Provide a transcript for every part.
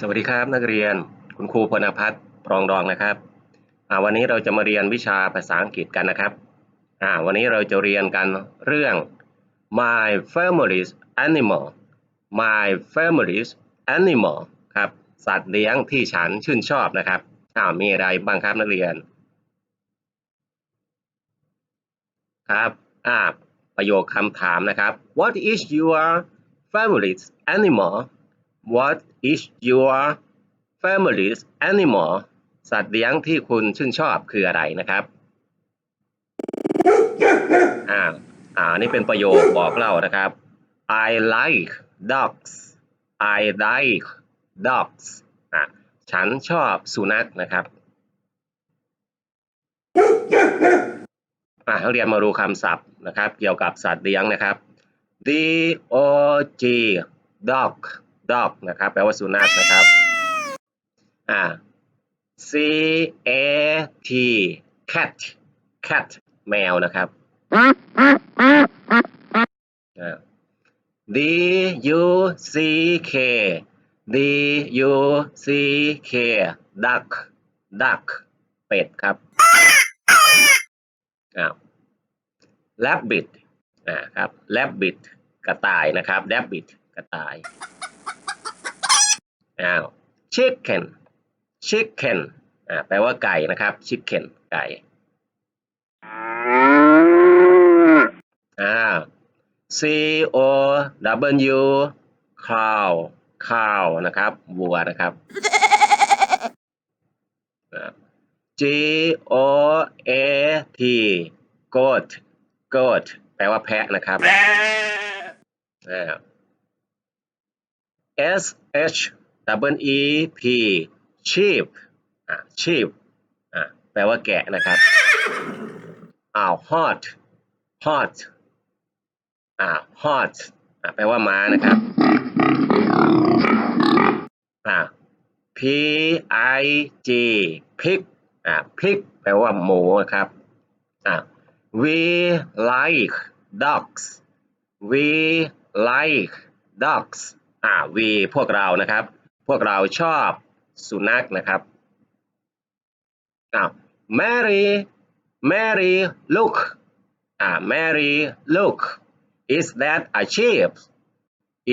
สวัสดีครับนักเรียนคุณครูพลพัฒน์ปรองดองนะครับวันนี้เราจะมาเรียนวิชาภาษาอังกฤษกันนะครับวันนี้เราจะเรียนกันเรื่อง my family's animal my family's animal ครับสัตว์เลี้ยงที่ฉันชื่นชอบนะครับมีอะไรบ้างครับนักเรียนครับประโยคคำถามนะครับ What is your favorite animal What is your family's animal สัตว์เลี้ยงที่คุณชื่นชอบคืออะไรนะครับ อ่า อ่า นี่เป็นประโยคบอกเล่านะครับ I like dogs I like dogs อะฉันชอบสุนัขนะครับ อ่าเรียนมาดูคำศัพท์นะครับ เกี่ยวกับสัตว์เลี้ยงนะครับ D O G dog dog นะครับแปลว่าสุนัขนะครับอ่า C A T cat cat แมวนะครับ D U C K D U C K duck duck เป็ดครับอ้าว rabbit อ่าครับ rabbit กระต่ายนะครับ rabbit กระต่าย อ้าว chicken chicken อ่าแปลว่าไก่นะครับ chicken ไก่อ่า C O W cow cow นะครับวัวนะครับอ่า G O A T goat goat แปลว่าแพะนะครับอ่า S H W E P sheep อ่า sheep อ่าแปลว่าแกะนะครับอ้าว hot hot อ่า hot อ่าแปลว่าม้านะครับอ่า P I G pig อ่า pig แปลว่าหมูนะครับอ่า we like dogs we like dogs อ่า we พวกเรานะครับ พวกเราชอบสุนัขนะครับอ้าว Mary Mary look อ่า Mary look is that a sheep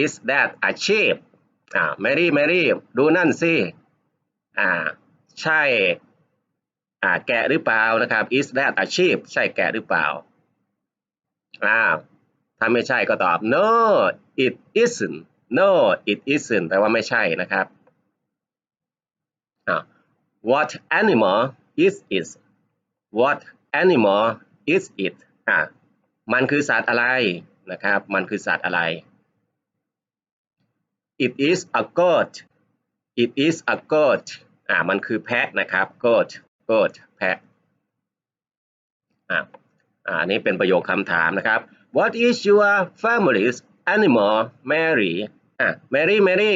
is that a sheep อ่า Mary Mary ดูนั่นสิอ่าใช่อ่าแกะหรือเปล่านะครับ is that a sheep ใช่แกะหรือเปล่าอ่าถ้าไม่ใช่ก็ตอบ no it isn't no it isn't แปลว่าไม่ใช่นะครับ what animal is it what animal is it อ่ามันคือสัตว์อะไรนะครับ มันคือสัตว์อะไร it is a goat it is a goat อ่ามันคือแพะนะครับ goat goat แพะอ่าอ่านี่เป็นประโยคคำถามนะครับ what is your family's animal Mary อะ Mary Mary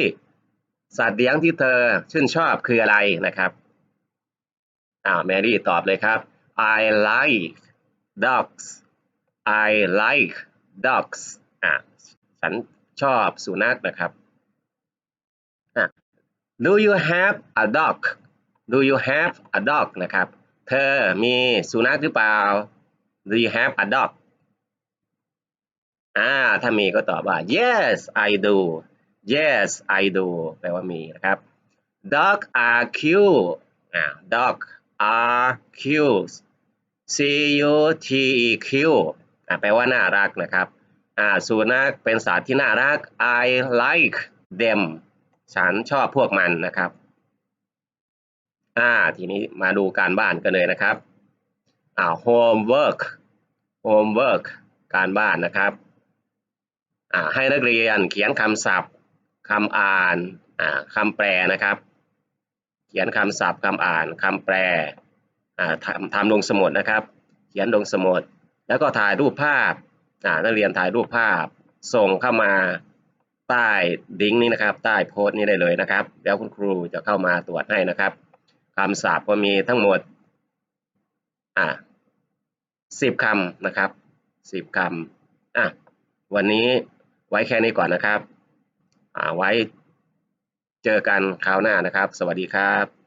สัตว์เลี้ยงที่เธอชื่นชอบคืออะไรนะครับอ่า Mary ตอบเลยครับ I like dogs I like dogs อะฉันชอบสุนัขนะครับอะ Do you have a dog Do you have a dog นะครับ เธอมีสุนัขหรือเปล่า Do you have a dog อ่าถ้ามีก็ตอบว่า Yes I do Yes I do แปลว่ามีนะครับ Dog are cute อ่า Dog are cute C U T E Q อ่าแปลว่าน่ารักนะครับอ่าสุนัขเป็นสัตว์ที่น่ารัก I like them ฉันชอบพวกมันนะครับอ่าทีนี้มาดูการบ้านกันเลยนะครับอ่า homework homework การบ้านนะครับ ให้นักเรียนเขียนคำศัพท์คำอ่านคำแปลนะครับ เขียนคำศัพท์คำอ่านคำแปลทำทำลงสมุดนะครับ เขียนลงสมุดแล้วก็ถ่ายรูปภาพนักเรียนถ่ายรูปภาพ ส่งเข้ามาใต้ลิงนี้นะครับ ใต้โพสต์นี้ได้เลยนะครับเดี๋ยวคุณครูจะเข้ามาตรวจให้นะครับคำศัพท์ก็มีทั้งหมดอ่าสิบคำนะครับสิบคำอะวันนี้ ไว้แค่นี้ก่อนนะครับไว้เจอกันคราวหน้านะครับ สวัสดีครับ